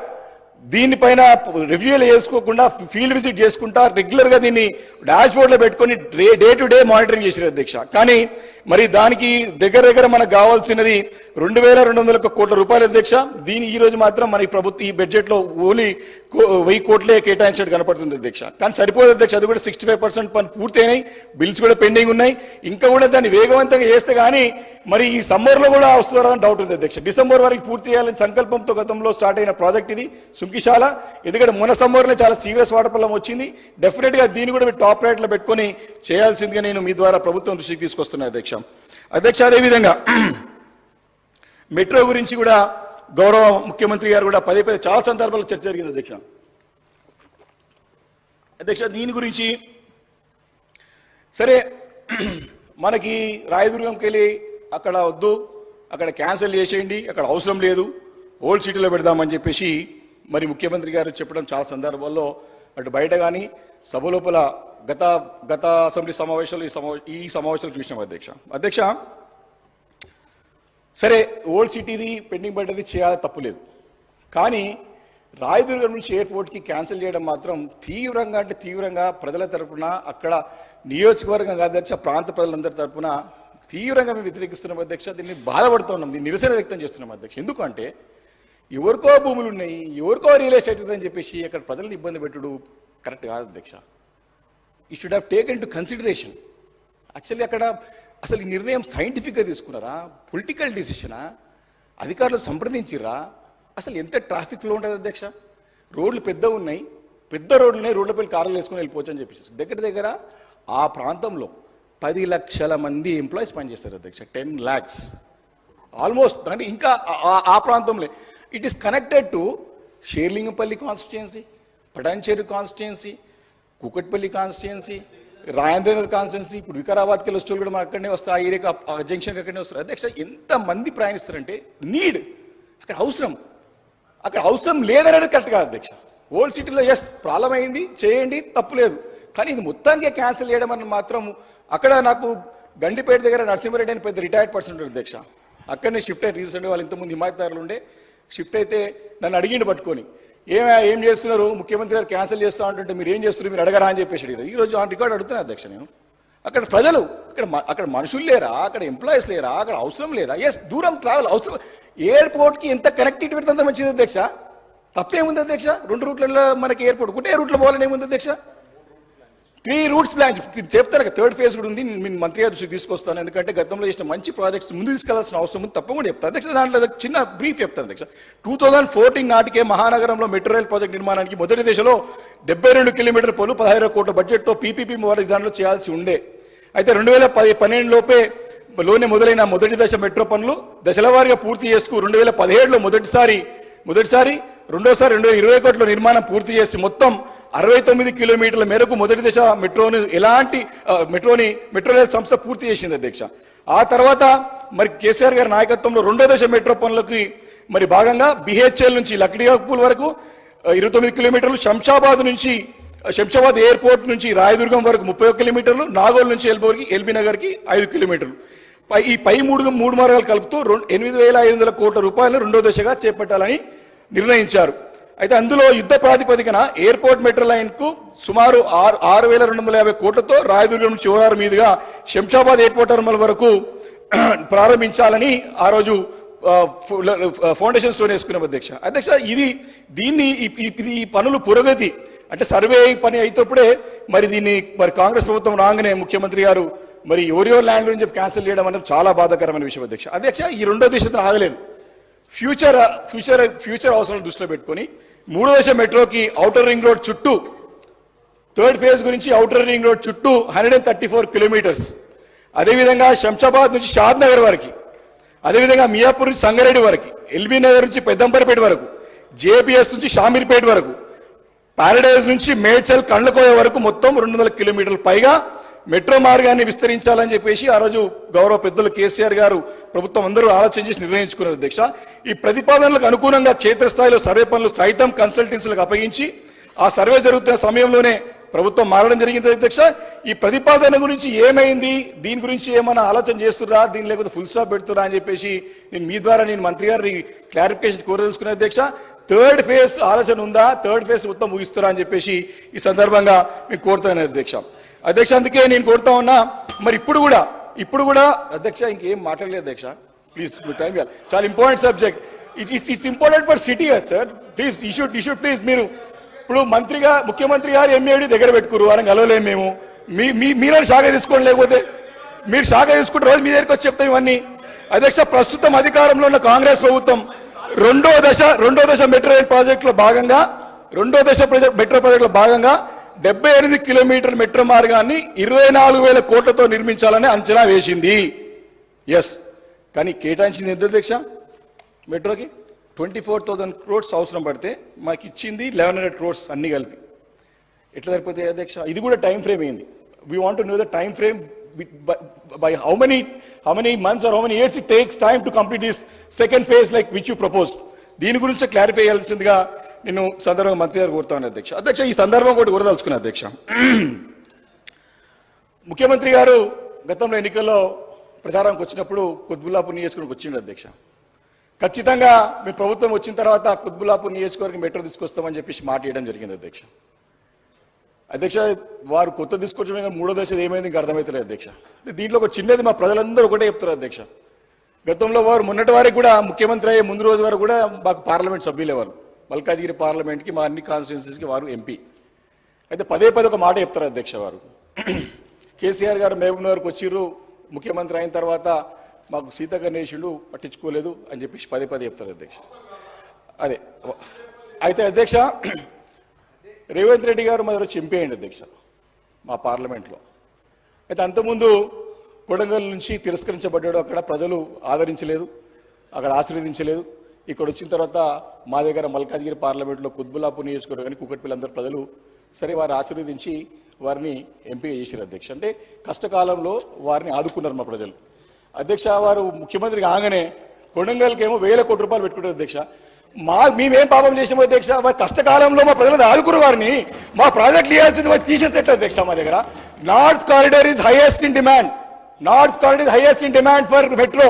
దీనిపైన రివ్యూలు చేసుకోకుండా ఫీల్డ్ విజిట్ చేసుకుంటా రెగ్యులర్గా దీన్ని డాష్ బోర్డ్లో పెట్టుకొని day day to day monitoring చేసిన అధ్యక్ష. కానీ మరి దానికి దగ్గర దగ్గర మనకు కావాల్సినది రెండు వేల రెండు వందల కోట్ల రూపాయల అధ్యక్ష. దీని ఈ రోజు మాత్రం మన ప్రభుత్వం ఈ బడ్జెట్లో ఓన్లీ కో- వెయ్యి కోట్లే కేటాయించినట్టు కనపడుతుంది అధ్యక్ష. కానీ సరిపోదు అధ్యక్ష అది కూడా సిక్స్టీ ఫైవ్ పర్సెంట్ పని పూర్తయినాయి. బిల్స్ కూడా పెండింగ్ ఉన్నాయి. ఇంకా కూడా దాన్ని వేగవంతంగా చేస్తే కానీ మరి ఈ సమ్మర్లో కూడా వస్తున్నారని డౌట్ ఉంది అధ్యక్ష. డిసెంబర్ వరకు పూర్తి చేయాలని సంకల్పంతో గతంలో స్టార్ట్ అయిన ప్రాజెక్ట్ ఇది సుంకిశాల ఎందుకంటే మొన్న సమ్మర్లో చాలా సీరియస్ వాటర్ ప్రాబ్లం వచ్చింది. డెఫినెట్గా దీన్ని కూడా మీరు టాప్ రేట్లో పెట్టుకొని చేయాల్సిందిగా నేను మీ ద్వారా ప్రభుత్వం దృష్టికి తీసుకొస్తున్నాను అధ్యక్ష. అధ్యక్ష అదేవిధంగా మెట్రో గురించి కూడా గౌరవ ముఖ్యమంత్రి గారు కూడా పదే పదే చాలా సందర్భాల్లో చర్చ జరిగింది అధ్యక్ష. అధ్యక్ష దీని గురించి సరే మనకి రాయదుర్గంకి వెళ్ళి అక్కడ వద్దు అక్కడ క్యాన్సిల్ చేసేయండి అక్కడ అవసరం లేదు ఓల్డ్ సిటీలో పెడదామని చెప్పేసి మరి ముఖ్యమంత్రి గారు చెప్పడం చాలా సందర్భాల్లో అటు బయట కానీ సభ లోపల గత గత అసెంబ్లీ సమావేశాలు ఈ సమా ఈ సమావేశాలు చూసినాం అధ్యక్ష. అధ్యక్ష సరే ఓల్డ్ సిటీది పెండింగ్ పడ్డది చేయాలి తప్పులేదు కానీ రాయదుర్గ నుంచి ఎయిర్పోర్ట్కి క్యాన్సిల్ చేయడం మాత్రం తీవ్రంగా అంటే తీవ్రంగా ప్రజల తరపున అక్కడ నియోజకవర్గం కాదు అధ్యక్ష ప్రాంత ప్రజలందరి తరపున తీవ్రంగా మేము వ్యతిరేకిస్తున్నాం అధ్యక్ష. దీన్ని బాధపడుతున్నాం దీన్ని నిరసన వ్యక్తం చేస్తున్నాం అధ్యక్ష. ఎందుకంటే ఎవరికో భూములు ఉన్నాయి ఎవరికో రియల్ ఎస్టేట్ ఉందని చెప్పేసి అక్కడ ప్రజలను ఇబ్బంది పెట్టుడు కరెక్ట్ కాదు అధ్యక్ష. ఈ should have taken to consideration actually అక్కడ అసలు ఈ నిర్ణయం సైంటిఫిక్గా తీసుకున్నారా? పొలిటికల్ డిసిషనా అధికారులు సంప్రదించిర్రా? అసలు ఎంత ట్రాఫిక్ ఫ్లో ఉంటుంది అధ్యక్ష? రోడ్లు పెద్ద ఉన్నాయి. పెద్ద రోడ్లు ఉన్నాయి. రోడ్లపై కార్లు వేసుకుని వెళ్ళిపోవచ్చు అని చెప్పేసి. దగ్గర దగ్గర ఆ ప్రాంతంలో పది లక్షల మంది ఎంప్లాయీస్ పనిచేస్తారు అధ్యక్ష. టెన్ ల్యాక్స్ ఆల్మోస్ట్ అంటే ఇంకా ఆ- ప్రాంతంలో. It is connected to Serilingampally constituency Patancheru constituency Kukatpally constituency Rajendranagar constituency ఇప్పుడు వికారాబాద్కి వెళ్ళి వచ్చే కూడా మన అక్కడనే వస్తారు ఆ ఏరియాకి ఆ జంక్షన్కి అక్కడనే వస్తారు. అధ్యక్ష ఎంతమంది ప్రయాణిస్తారంటే నీడ్ అక్కడ అవసరం. అక్కడ అవసరం లేదనేది కరెక్ట్ కాదు అధ్యక్ష. ఓల్డ్ సిటీలో ఎస్ ప్రాబ్లం అయింది చేయండి తప్పులేదు కానీ ఇది మొత్తానికి క్యాన్సిల్ చేయడం అని మాత్రం అక్కడ నాకు గండిపేట దగ్గర నరసింహారెడ్డి అని పెద్ద రిటైర్డ్ పర్సన్ ఉంటారు అధ్యక్ష. అక్కడనే షిఫ్ట్ అయ్యి రీసెంట్గా వాళ్ళు ఇంతకుముందు హిమాయత్దారులు ఉండే షిఫ్ట్ అయితే నన్ను అడిగిండు పట్టుకొని. ఏమే ఏం చేస్తున్నారు? ముఖ్యమంత్రి గారు క్యాన్సిల్ చేస్తా అంటుంటే మీరు ఏం చేస్తున్నారు? మీరు అడగరా? అని చెప్పేసి అడిగారు. ఈ రోజు ఆ రికార్డు అడుగుతున్నా అధ్యక్ష నేను. అక్కడ ప్రజలు అక్కడ అక్కడ మనుషులు లేరా? అక్కడ ఎంప్లాయీస్ లేరా? అక్కడ అవసరం లేదా? ఎస్ దూరం ట్రావెల్ అవసరం. ఎయిర్పోర్ట్కి ఎంత కనెక్టివిటీ పెడితే అంత మంచిది అధ్యక్ష. తప్పేముంది అధ్యక్ష? రెండు రూట్లలో మనకి ఎయిర్పోర్ట్ ఒకటే రూట్లో పోవాలని ఏముంది అధ్యక్ష? త్రీ రూట్స్ ప్లాన్ చెప్తాను థర్డ్ ఫేజ్ కూడా ఉంది నేను మంత్రి గారి దృష్టికి తీసుకొస్తాను. ఎందుకంటే గతంలో చేసిన మంచి ప్రాజెక్ట్స్ ముందు తీసుకెళ్ళాల్సిన అవసరం ఉంది తప్పకుండా చెప్తాను అధ్యక్ష దాంట్లో చిన్న బ్రీఫ్ చెప్తాను అధ్యక్ష. టూ థౌజండ్ ఫోర్టీన్ నాటికే మహానగరంలో మెట్రో రైల్ ప్రాజెక్ట్ నిర్మాణానికి మొదటి దశలో డెబ్బై రెండు కిలోమీటర్ పలు పదహారు కోట్ల బడ్జెట్తో పీపీపీ వారి దాంట్లో చేయాల్సి ఉండే. అయితే రెండు వేల పది పన్నెండు లోపే లోనే మొదలైన మొదటి దశ మెట్రో పనులు దశలవారీగా పూర్తి చేసుకు రెండు వేల పదిహేడులో మొదటిసారి మొదటిసారి రెండోసారి రెండు వేల ఇరవై కోట్ల నిర్మాణం పూర్తి చేసి మొత్తం అరవై తొమ్మిది కిలోమీటర్ల మేరకు మొదటి దశ మెట్రోను ఎలాంటి మెట్రోని మెట్రో రైల్ సంస్థ పూర్తి చేసింది అధ్యక్ష. ఆ తర్వాత మరి కేసీఆర్ గారి నాయకత్వంలో రెండో దశ మెట్రో పనులకి మరి భాగంగా బిహెచ్ఎల్ నుంచి లక్డియాపూల్ వరకు ఇరవై తొమ్మిది కిలోమీటర్లు శంషాబాద్ నుంచి శంషాబాద్ ఎయిర్పోర్ట్ నుంచి రాయదుర్గం వరకు ముప్పై కిలోమీటర్లు నాగోల్ నుంచి ఎల్బోర్కి ఎల్బీ నగర్కి ఐదు కిలోమీటర్లు. పై ఈ పై మూడు మూడు మార్గాలు కలుపుతూ రెండు ఎనిమిది వేల ఐదు వందల కోట్ల రూపాయలు రెండో దశగా చేపట్టాలని నిర్ణయించారు. అయితే అందులో యుద్ధ ప్రాతిపదికన ఎయిర్పోర్ట్ మెట్రో లైన్కు సుమారు ఆరు ఆరు వేల రెండు వందల యాభై కోట్లతో రాయదుర్గం చివరారు మీదుగా శంషాబాద్ ఎయిర్పోర్ట్ టెర్మినల్ వరకు ప్రారంభించాలని ఆ రోజు ఫౌండేషన్ స్టోన్ వేసుకున్నాం అధ్యక్ష. అధ్యక్ష ఇది దీన్ని ఇది ఈ పనులు పురోగతి అంటే సర్వే పని అయితేప్పుడే మరి దీన్ని మరి కాంగ్రెస్ ప్రభుత్వం రాగానే ముఖ్యమంత్రి గారు మరి ఎవరియో ల్యాండ్ అని చెప్పి క్యాన్సిల్ చేయడం అనేది చాలా బాధాకరమైన విషయం అధ్యక్ష. అధ్యక్ష ఈ రెండో దేశంతో ఆగలేదు ఫ్యూచర్ ఫ్యూచర్ ఫ్యూచర్ అవసరం దృష్టిలో పెట్టుకొని మూడో దశ మెట్రోకి ఔటర్ రింగ్ రోడ్ చుట్టూ థర్డ్ ఫేజ్ గురించి ఔటర్ రింగ్ రోడ్ చుట్టూ hundred and thirty four kilometres అదేవిధంగా శంషాబాద్ నుంచి షాద్ నగర్ వరకు అదేవిధంగా మియాపూర్ నుంచి సంగారెడ్డి వరకు ఎల్బీ నగర్ నుంచి పెద్దంపరిపేట వరకు జేబీఎస్ నుంచి షామీర్పేట వరకు పారడైజ్ నుంచి మేడ్చల్ కండ్లకోయ వరకు మొత్తం రెండు వందల కిలోమీటర్ల పైగా మెట్రో మార్గాన్ని విస్తరించాలని చెప్పేసి ఆ రోజు గౌరవ పెద్దలు కేసీఆర్ గారు ప్రభుత్వం అందరూ ఆలోచన చేసి నిర్ణయించుకున్నారు అధ్యక్ష. ఈ ప్రతిపాదనలకు అనుగుణంగా క్షేత్రస్థాయిలో సర్వే పనులు సైతం కన్సల్టెన్సీలకు అప్పగించి ఆ సర్వే జరుగుతున్న సమయంలోనే ప్రభుత్వం మారడం జరిగింది అధ్యక్ష. ఈ ప్రతిపాదన గురించి ఏమైంది? దీని గురించి ఏమైనా ఆలోచన చేస్తురా దీని లేకపోతే ఫుల్ స్టాప్ పెడుతురా అని చెప్పేసి నేను మీ ద్వారా నేను మంత్రి గారిని క్లారిఫికేషన్ కోరదలుచుకునే అధ్యక్ష. థర్డ్ ఫేజ్ ఆలోచన ఉందా? థర్డ్ ఫేజ్ మొత్తం ముగిస్తురా అని చెప్పేసి ఈ సందర్భంగా మీకు కోరుతాను అధ్యక్ష. అధ్యక్ష అందుకే నేను కోరుతా ఉన్నా మరి ఇప్పుడు కూడా ఇప్పుడు కూడా అధ్యక్ష ఇంకేం మాట్లాడలేదు అధ్యక్ష. ప్లీజ్ టైం చాలా important subject it it's it's important for city sir please issued issued please మీరు ఇప్పుడు మంత్రిగా ముఖ్యమంత్రి గారు ఎంఏడి దగ్గర పెట్టుకురు అని కలవలేము మేము. మీ మీ మీరే శాఖ తీసుకోండి లేకపోతే మీరు శాఖ తీసుకుంటే రోజు మీ దగ్గరికి వచ్చి చెప్తాం ఇవన్నీ. అధ్యక్ష ప్రస్తుతం అధికారంలో ఉన్న కాంగ్రెస్ ప్రభుత్వం రెండో దశ రెండో దశ మెట్రో రైల్ ప్రాజెక్టులో భాగంగా రెండో దశ ప్రాజెక్ట్ మెట్రో ప్రాజెక్టులో భాగంగా డెబ్బై ఎనిమిది కిలోమీటర్ మెట్రో మార్గాన్ని ఇరవై నాలుగు వేల కోట్లతో నిర్మించాలని అంచనా వేసింది. ఎస్ కానీ కేటాయించింది ఎంత అధ్యక్ష? మెట్రోకి ట్వంటీ ఫోర్ థౌజండ్ క్రోడ్స్ అవసరం పడితే మాకు ఇచ్చింది లెవెన్ హండ్రెడ్ క్రోడ్స్ అన్ని కలిపి. ఎట్లా సరిపోతే అధ్యక్ష? ఇది కూడా టైం ఫ్రేమ్ అయింది we want know the time frame by how many how many months or how many years it takes time to complete this second phase like which you propose దీని గురించి క్లారిఫై చేయాల్సిందిగా నేను సందర్భంగా మంత్రి గారు కోరుతాను అధ్యక్ష. అధ్యక్ష ఈ సందర్భం కూడా కోరదలుచుకున్నా అధ్యక్ష. ముఖ్యమంత్రి గారు గతంలో ఎన్నికల్లో ప్రచారానికి వచ్చినప్పుడు కుత్బుల్లాపూర్ నియోజకవర్గం వచ్చిండు అధ్యక్ష. ఖచ్చితంగా మీ ప్రభుత్వం వచ్చిన తర్వాత కుత్బుల్లాపూర్ నియోజకవర్గం మెట్రో తీసుకొస్తామని చెప్పేసి మాట ఇవ్వడం జరిగింది అధ్యక్ష. అధ్యక్ష వారు కొత్త తీసుకొచ్చిన మూడో దశ ఏమైంది ఇంకా అర్థమవుతలేదు అధ్యక్ష. దీంట్లో ఒక చిన్నది మా ప్రజలందరూ ఒకటే చెప్తారు అధ్యక్ష. గతంలో వారు మొన్నటి వారికి కూడా ముఖ్యమంత్రి అయ్యే ముందు రోజు వారు కూడా మాకు పార్లమెంట్ సభ్యులేవారు మల్కాజిగిరి పార్లమెంట్కి మా అన్ని కాన్స్టిట్యున్సీస్కి వారు ఎంపీ అయితే పదే పదే ఒక మాట చెప్తారు అధ్యక్ష వారు. కేసీఆర్ గారు మహబూబ్నగర్కి వచ్చిర్రు ముఖ్యమంత్రి అయిన తర్వాత మాకు సీత గణేషుడు పట్టించుకోలేదు అని చెప్పేసి పదే పదే చెప్తారు అధ్యక్ష. అదే అయితే అధ్యక్ష రేవంత్ రెడ్డి గారు మొదలు చింపేయండి అధ్యక్ష మా పార్లమెంట్లో. అయితే అంతకుముందు కొడంగల్ నుంచి తిరస్కరించబడ్డాడు అక్కడ ప్రజలు ఆదరించలేదు అక్కడ ఆశీర్వదించలేదు ఇక్కడ వచ్చిన తర్వాత మా దగ్గర మల్కాజ్గిరి పార్లమెంట్లో కుత్బుల్లాపూర్ నియోజకవర్గానికి కుకట్పల్లి అందరు ప్రజలు సరే వారిని ఆశీర్వదించి వారిని ఎంపిక చేశారు అధ్యక్ష. అంటే కష్టకాలంలో వారిని ఆదుకున్నారు మా ప్రజలు. అధ్యక్ష వారు ముఖ్యమంత్రి కాగానే కొడంగల్కి ఏమో వేల కోట్ల రూపాయలు పెట్టుకుంటారు అధ్యక్ష. మా మేమేం పాపం చేసాము అధ్యక్ష? వారి కష్టకాలంలో మా ప్రజలు ఆదుకున్న వారిని. మా ప్రాజెక్టులు ఇవ్వాల్సింది వారు తీసేసేట అధ్యక్ష మా దగ్గర. North corridor is highest in demand north corridor is highest in demand for metro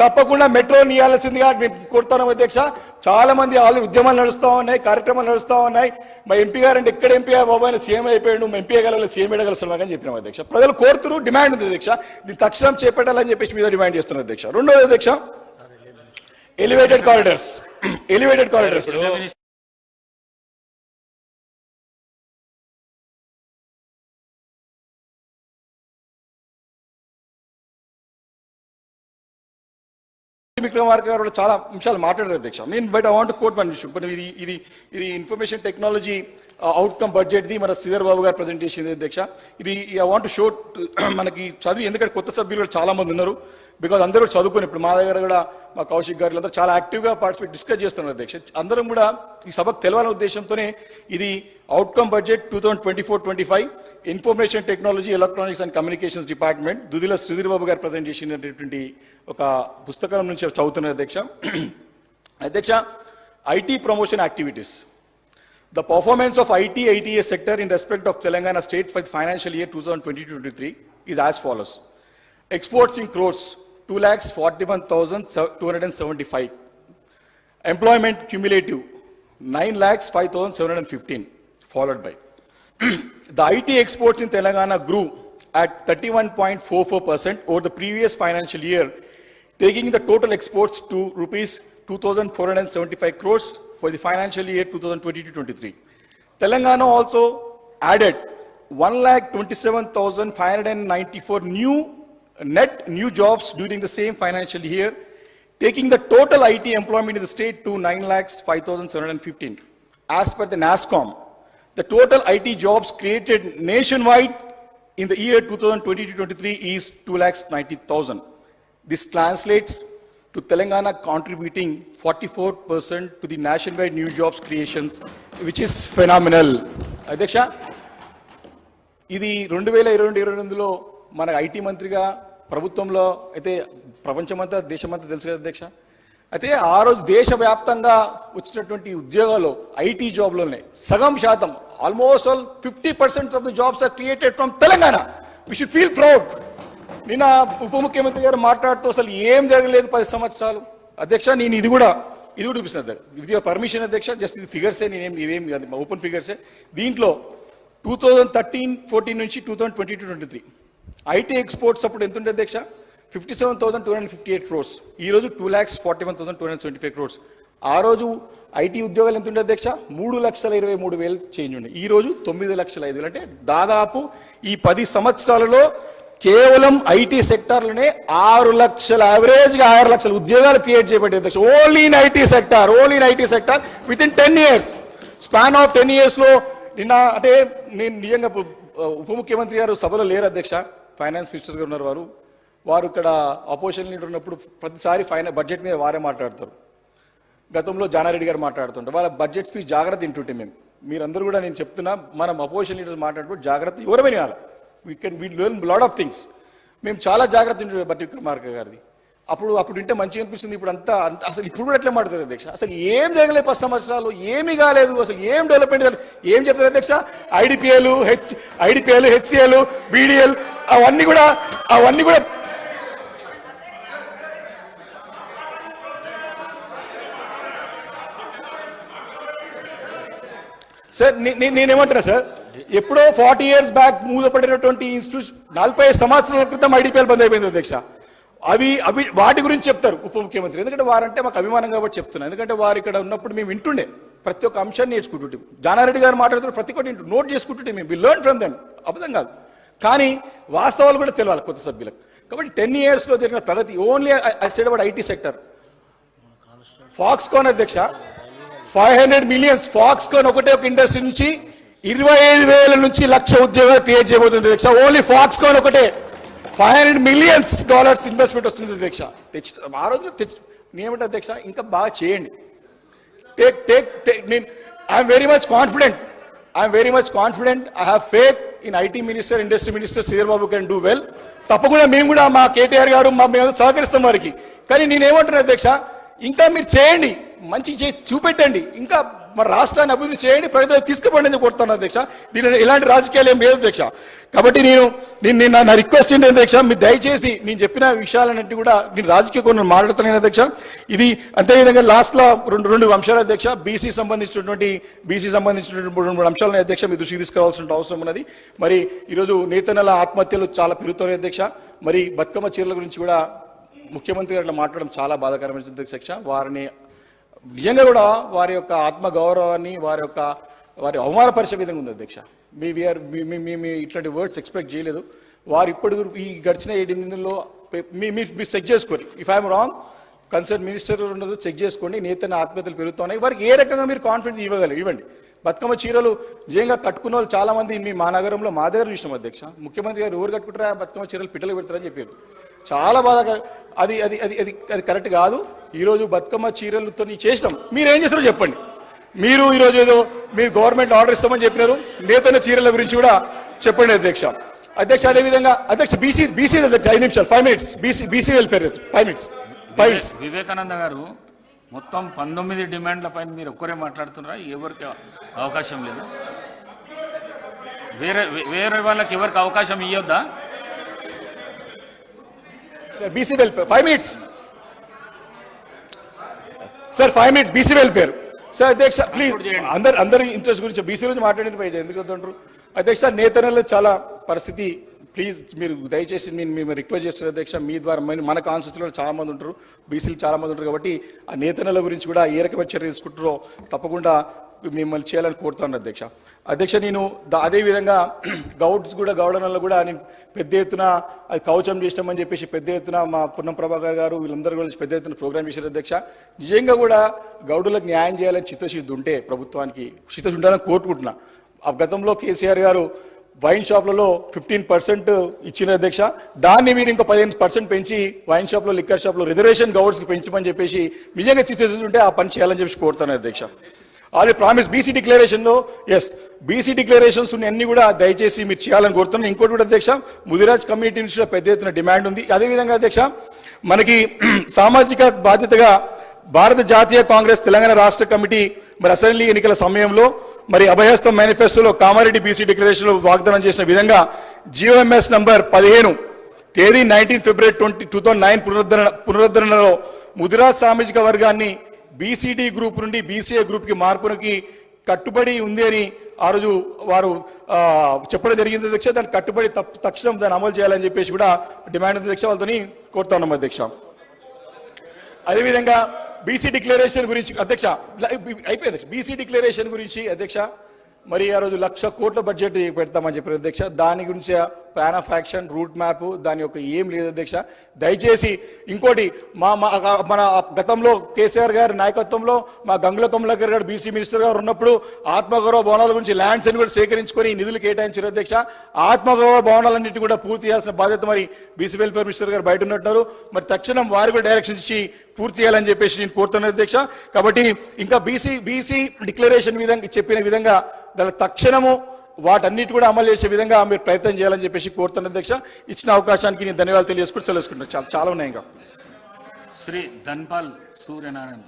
తప్పకుండా మెట్రో నియాల్సిందిగా మేము కోరుతున్నాం అధ్యక్ష. చాలా మంది ఆల్రెడీ ఉద్యమాలు నడుస్తూ ఉన్నాయి కార్యక్రమాలు నడుస్తూ ఉన్నాయి. మా ఎంపీ గారు అంటే ఎక్కడ ఎంపీ బాబు ఆయన సీఎం అయిపోయాడు మా ఎంపీ గారు సీఎం ఎడగలుస్తున్నాం అని చెప్పినాం అధ్యక్ష. ప్రజలు కోరుతురు డిమాండ్ ఉంది అధ్యక్ష. దీన్ని తక్షణం చేపట్టాలని చెప్పేసి మీద డిమాండ్ చేస్తున్నారు అధ్యక్ష. రెండోది అధ్యక్ష elevated corridors elevated corridors Vikramarka garu చాలా అంశాలు మాట్లాడారు అధ్యక్ష. నేను but I want quote one issue but ఇది ఇది ఇది ఇన్ఫర్మేషన్ టెక్నాలజీ అవుట్కమ్ బడ్జెట్ది మన శ్రీధర్ బాబు గారు ప్రజెంటేషన్ అధ్యక్ష. ఇది ఐ వాంట్ షో మనకి చదివి ఎందుకంటే కొత్త సభ్యులు చాలా మంది ఉన్నారు. బికాజ్ అందరూ చదువుకుని ఇప్పుడు మా దగ్గర కూడా మా కౌశిక్ గారు అందరూ చాలా యాక్టివ్గా పార్టిసిపేట్ డిస్కస్ చేస్తున్నారు అధ్యక్ష. అందరం కూడా ఈ సభకు తెలవాలనే ఉద్దేశంతోనే ఇది outcome budget two thousand twenty four twenty five information technology electronics and communications department Duddilla Sudheer Babu garu present చేసినటువంటి ఒక పుస్తకం నుంచి చదువుతున్నారు అధ్యక్ష. అధ్యక్ష IT promotion activities the performance of IT ITA sector in respect of Telangana state for financial year two thousand twenty twenty three is as follows Exports in crores, 2 lakhs 41,275. Employment cumulative, 9 lakhs 5,715, followed by. The IT exports in Telangana grew at 31.44% over the previous financial year, taking the total exports to rupees 2,475 crores for the financial year 2020-23. Telangana also added 1,27,594 new net new jobs during the same financial year, taking the total IT employment in the state to 9 lakhs 5,715. As per the NASCOM, the total IT jobs created nationwide in the year 2020-23 is 2 lakhs 90,000. This translates to Telangana contributing 44% to the nationwide new jobs creations, which is phenomenal. Adyaksha, ఇది రెండు వేల ఇరవై రెండు ఇరవై రెండులో మన IT మంత్రిగా ప్రభుత్వంలో అయితే ప్రపంచమంతా దేశమంతా తెలుసు కదా అధ్యక్ష? అయితే ఆ రోజు దేశవ్యాప్తంగా వచ్చినటువంటి ఉద్యోగాలు ఐటీ జాబ్లోనే. సగం శాతం almost all fifty percent of the jobs are created from Telangana. We should feel proud నిన్న ఉప ముఖ్యమంత్రి గారు మాట్లాడుతూ అసలు ఏం జరగలేదు పది సంవత్సరాలు. అధ్యక్ష నేను ఇది కూడా ఇది కూడా చూపిస్తాను ఇది పర్మిషన్ అధ్యక్ష జస్ట్ ఇది ఫిగర్సే నేనేం ఇవేం ఓపెన్ ఫిగర్సే దీంట్లో టూ థౌజండ్ థర్టీన్ ఫోర్టీన్ నుంచి two thousand twenty two twenty three IT exports అప్పుడు ఎంత ఉండే అధ్యక్ష fifty seven thousand two hundred fifty eight crores ఈ రోజు two lakhs forty one thousand two hundred seventy five crores ఆ రోజు ఐటీ ఉద్యోగాలు ఎంత ఉండే అధ్యక్ష మూడు లక్షల ఇరవై మూడు వేలు చేంజ్ ఉండే. ఈ రోజు తొమ్మిది లక్షల ఐదు వేలు. అంటే దాదాపు ఈ పది సంవత్సరాలలో కేవలం ఐటీ సెక్టార్లోనే ఆరు లక్షల యావరేజ్గా ఆరు లక్షల ఉద్యోగాలు క్రియేట్ చేయబడ్డాయి అధ్యక్ష only in IT sector only in IT sector with in ten years span of ten ఇయర్స్లో నిన్న అంటే నేను నిజంగా ఉప ముఖ్యమంత్రి గారు సభలో లేరు అధ్యక్ష ఫైనాన్స్ మినిస్టర్గా ఉన్నారు వారు. వారు ఇక్కడ అపోజిషన్ లీడర్ ఉన్నప్పుడు ప్రతిసారి ఫైనా బడ్జెట్ మీద వారే మాట్లాడతారు. గతంలో జానారెడ్డి గారు మాట్లాడుతుంటారు. వాళ్ళ బడ్జెట్ స్పీచ్ జాగ్రత్త తింటుంటే మేము. మీరందరూ కూడా నేను చెప్తున్నా మనం అపోజిషన్ లీడర్స్ మాట్లాడుతూ జాగ్రత్త ఎవరమే వినాలి. We can we learn lot of things మేము చాలా జాగ్రత్త తింటుండే బట్ విక్రమార్క గారిది. అప్పుడు అప్పుడు వింటే మంచిగా అనిపిస్తుంది. ఇప్పుడు అంతా అంత అసలు ఇప్పుడు కూడా ఎట్లా మాట్లాడతారు అధ్యక్ష అసలు ఏం జరగలేదు పది సంవత్సరాలు ఏమీ కాలేదు అసలు ఏం డెవలప్మెంట్ ఏం చెప్తారు అధ్యక్ష ఐడిపిఎల్ హెచ్ ఐడిపిఎల్ హెచ్సిఏలు బీడిఎల్ అవన్నీ కూడా అవన్నీ కూడా సార్ నేనేమంటున్నా సార్ ఎప్పుడో ఫార్టీ ఇయర్స్ బ్యాక్ మూతపడినటువంటి ఇన్స్టిట్యూషన్ నలభై సంవత్సరాల క్రితం ఐడిపిఎల్ బంద్ అయిపోయింది అధ్యక్ష అవి అవి వాటి గురించి చెప్తారు ఉప ముఖ్యమంత్రి. ఎందుకంటే వారంటే మాకు అభిమానం కాబట్టి చెప్తున్నాను ఎందుకంటే వారు ఇక్కడ ఉన్నప్పుడు మేము వింటుండే ప్రతి ఒక్క అంశాన్ని నేర్చుకుంటుంటే. జానారెడ్డి గారు మాట్లాడుతున్న ప్రతి ఒక్కటి నోట్ చేసుకుంటుంటే మేము. వి లెర్న్ ఫ్రమ్ దెమ్ అబద్ధం కాదు. కానీ వాస్తవాలు కూడా తెలియాలి కొత్త సభ్యులకు. కాబట్టి టెన్ ఇయర్స్లో జరిగిన ప్రగతి only I said about IT sector Foxconn అధ్యక్ష ఫైవ్ హండ్రెడ్ మిలియన్స్ ఫాక్స్కాన్ ఒకటే ఒక ఇండస్ట్రీ నుంచి ఇరవై ఐదు వేల నుంచి లక్ష ఉద్యోగాలు క్రియేట్ చేయబోతుంది అధ్యక్ష. ఓన్లీ ఫాక్స్కాన్ ఒకటే. Five hundred millions dollars investment వస్తుంది అధ్యక్ష తెచ్చి ఆ రోజు తెచ్చి నేనేమిటి అధ్యక్ష ఇంకా బాగా చేయండి. టేక్ టేక్ టేక్ నేను I'm very much confident I'm very much confident I have faith in IT minister industry minister Sridhar Babu can do well తప్పకుండా మేము కూడా మా కేటీఆర్ గారు మా మేము సహకరిస్తాం వారికి. కానీ నేనేమంటున్నా అధ్యక్ష ఇంకా మీరు చేయండి. మంచి చే- చూపెట్టండి. ఇంకా మరి రాష్ట్రాన్ని అభివృద్ధి చేయండి ప్రజలు తీసుకుపోండి కోరుతాను అధ్యక్ష. దీని ఇలాంటి రాజకీయాలు ఏం లేదు అధ్యక్ష. కాబట్టి నేను నేను నా రిక్వెస్ట్ ఏంటి అధ్యక్ష మీరు దయచేసి నేను చెప్పిన విషయాలన్నింటి కూడా నేను రాజకీయ కొన్ని మాట్లాడుతున్నాను అధ్యక్ష. ఇది అంతేవిధంగా విధంగా లాస్ట్లో రెండు రెండు అంశాలు అధ్యక్ష. బీసీ సంబంధించినటువంటి బీసీ సంబంధించినటువంటి రెండు మూడు అంశాలను అధ్యక్ష. మీ దృష్టికి తీసుకురావాల్సిన అవసరం ఉన్నది. మరి ఈరోజు నేతనల ఆత్మహత్యలు చాలా పెరుగుతున్నాయి అధ్యక్ష. మరి బతుకమ్మ చీరల గురించి కూడా ముఖ్యమంత్రి గారు మాట్లాడడం చాలా బాధాకరమైన అధ్యక్ష. వారిని నిజంగా కూడా వారి యొక్క ఆత్మ గౌరవాన్ని వారి యొక్క వారి అవమానపరిచే విధంగా ఉంది అధ్యక్ష. మీ వీఆర్ మేము ఇట్లాంటి వర్డ్స్ ఎక్స్పెక్ట్ చేయలేదు. వారు ఇప్పుడు ఈ గడిచిన ఏడెనిమిదిలో మీ మీరు మీరు చెక్ చేసుకోండి. If I'm wrong concern minister ఉన్నదో చెక్ చేసుకోండి. నేతన్న ఆత్మహత్యలు పెరుగుతున్నాయి. వారికి ఏ రకంగా మీరు కాన్ఫిడెన్స్ ఇవ్వగలరు? ఇవ్వండి. బతుకమ్మ చీరలు నిజంగా కట్టుకున్న వాళ్ళు చాలా మంది మీ మా నగరంలో మా దగ్గర చూసినాం అధ్యక్ష. ముఖ్యమంత్రి గారు ఎవరు కట్టుకుంటారా బతుకమ్మ చీరలు పిట్టలు పెడతారని చెప్పారు. చాలా బాధ అది అది అది అది అది కరెక్ట్ కాదు. ఈరోజు బతుకమ్మ చీరలతో చేసినాం మీరు ఏం చేస్తారో చెప్పండి. మీరు ఈరోజు ఏదో మీరు గవర్నమెంట్ ఆర్డర్ ఇస్తామని చెప్పినారు. నేతన్న చీరల గురించి కూడా చెప్పండి అధ్యక్ష. అధ్యక్ష అదేవిధంగా అధ్యక్ష బీసీ బీసీ అధ్యక్ష ఐదు నిమిషాలు five minutes BC BC welfare five minutes five minutes Vivekananda garu మొత్తం పంతొమ్మిది డిమాండ్ల పైన మీరు ఒక్కరే మాట్లాడుతున్నారా? ఎవరికి అవకాశం లేదు. వేరే వేరే వాళ్ళకి ఎవరికి అవకాశం ఇవ్వద్దా sir BC welfare five minutes sir five minutes BC welfare sir అధ్యక్ష ప్లీజ్ అందరు అందరి ఇంట్రెస్ట్ గురించి బీసీ గురించి మాట్లాడిన పై ఎందుకు వద్దంటారు? అధ్యక్ష నేతనలో చాలా పరిస్థితి ప్లీజ్ మీరు దయచేసి నేను మేము రిక్వెస్ట్ చేస్తున్నారు అధ్యక్ష మీ ద్వారా మన- మన చాలామంది ఉంటారు బీసీలు చాలామంది ఉంటారు కాబట్టి ఆ నేతనల గురించి కూడా ఏ రకమైన చర్య తీసుకుంటారో తప్పకుండా మిమ్మల్ని చేయాలని కోరుతాను అధ్యక్ష. అధ్యక్ష నేను దా- అదే విధంగా గౌడ్స్ కూడా గౌడనల్లో కూడా నేను పెద్ద ఎత్తున అది కవచం చేసినామని చెప్పేసి పెద్ద ఎత్తున మా పున్నం ప్రభాకర్ గారు వీళ్ళందరూ గురించి పెద్ద ఎత్తున ప్రోగ్రామ్ చేశారు అధ్యక్ష. నిజంగా కూడా గౌడులకు న్యాయం చేయాలని చిత్తశుద్ధి ఉంటే ప్రభుత్వానికి చిత్తశుద్ధి ఉండాలని కోరుకుంటున్నా. ఆ గతంలో కేసీఆర్ గారు వైన్ షాప్లలో ఫిఫ్టీన్ పర్సెంట్ ఇచ్చిన అధ్యక్ష దాన్ని మీరు ఇంకో పదిహేను పర్సెంట్ పెంచి వైన్ షాప్లో లిక్కర్ షాప్లో రిజర్వేషన్ గౌడ్స్కి పెంచమని చెప్పేసి నిజంగా చిత్తశుద్ధి ఉంటే ఆ పని చేయాలని చెప్పి కోరుతాను అధ్యక్ష ఆల్రెడీ ప్రామిస్ బీసీ డిక్లరేషన్లో ఎస్ బీసీ డిక్లరేషన్స్ అన్ని కూడా దయచేసి మీరు చేయాలని కోరుతున్నాను. ఇంకోటి కూడా అధ్యక్ష ముదిరాజ్ కమ్యూనిటీ నుంచి పెద్ద ఎత్తున డిమాండ్ ఉంది. అదేవిధంగా అధ్యక్ష మనకి సామాజిక బాధ్యతగా భారత జాతీయ కాంగ్రెస్ తెలంగాణ రాష్ట్ర కమిటీ మరి అసెంబ్లీ ఎన్నికల సమయంలో మరి అభయహస్తం మేనిఫెస్టోలో కామారెడ్డి బీసీ డిక్లరేషన్లో వాగ్దానం చేసిన విధంగా జియోఎంఎస్ నంబర్ పదిహేను తేదీ nineteen February twenty two thousand nine పునరుద్ధరణ పునరుద్ధరణలో ముదిరాజ్ సామాజిక వర్గాన్ని బీసీడీ గ్రూప్ నుండి బీసీఏ గ్రూప్కి మార్పునికి కట్టుబడి ఉంది అని ఆ రోజు వారు చెప్పడం జరిగింది. అధ్యక్ష దాన్ని కట్టుబడి తక్షణం దాన్ని అమలు చేయాలని చెప్పేసి కూడా డిమాండ్ ఉంది. అధ్యక్ష వాళ్ళతో కోరుతా ఉన్నాం అధ్యక్ష. అదేవిధంగా బీసీ డిక్లరేషన్ గురించి అధ్యక్ష అయిపోయింది. బీసీ డిక్లరేషన్ గురించి అధ్యక్ష మరి ఆ రోజు లక్ష కోట్ల బడ్జెట్ పెడతామని చెప్పారు అధ్యక్ష. దాని గురించి plan of action route map దాని యొక్క ఏం లేదు అధ్యక్ష. దయచేసి ఇంకోటి మా మా మన గతంలో కేసీఆర్ గారి నాయకత్వంలో మా గంగుల కమలాకర్ గారు బీసీ మినిస్టర్ గారు ఉన్నప్పుడు ఆత్మగౌరవ భవనాల గురించి ల్యాండ్స్ అని కూడా సేకరించుకొని నిధులు కేటాయించారు అధ్యక్ష. ఆత్మగౌరవ భవనాలన్నింటినీ కూడా పూర్తి చేయాల్సిన బాధ్యత మరి బీసీ వెల్ఫేర్ మినిస్టర్ గారు బయట ఉన్నట్టున్నారు. మరి తక్షణం వారు కూడా డైరెక్షన్ ఇచ్చి పూర్తి చేయాలని చెప్పేసి నేను కోరుతున్నాను అధ్యక్ష. కాబట్టి ఇంకా బీసీ బీసీ డిక్లరేషన్ విధంగా చెప్పిన విధంగా దాని తక్షణము వాటన్నిటి కూడా అమలు చేసే విధంగా మీరు ప్రయత్నం చేయాలని చెప్పేసి కోరుతున్న అధ్యక్ష ఇచ్చిన అవకాశానికి నేను ధన్యవాదాలు తెలియజేసుకుంటూ తెలుసుకుంటున్నాను చాలా చాలా ఉన్నాయి ఇంకా. శ్రీ ధన్పాల్ సూర్యనారాయణ.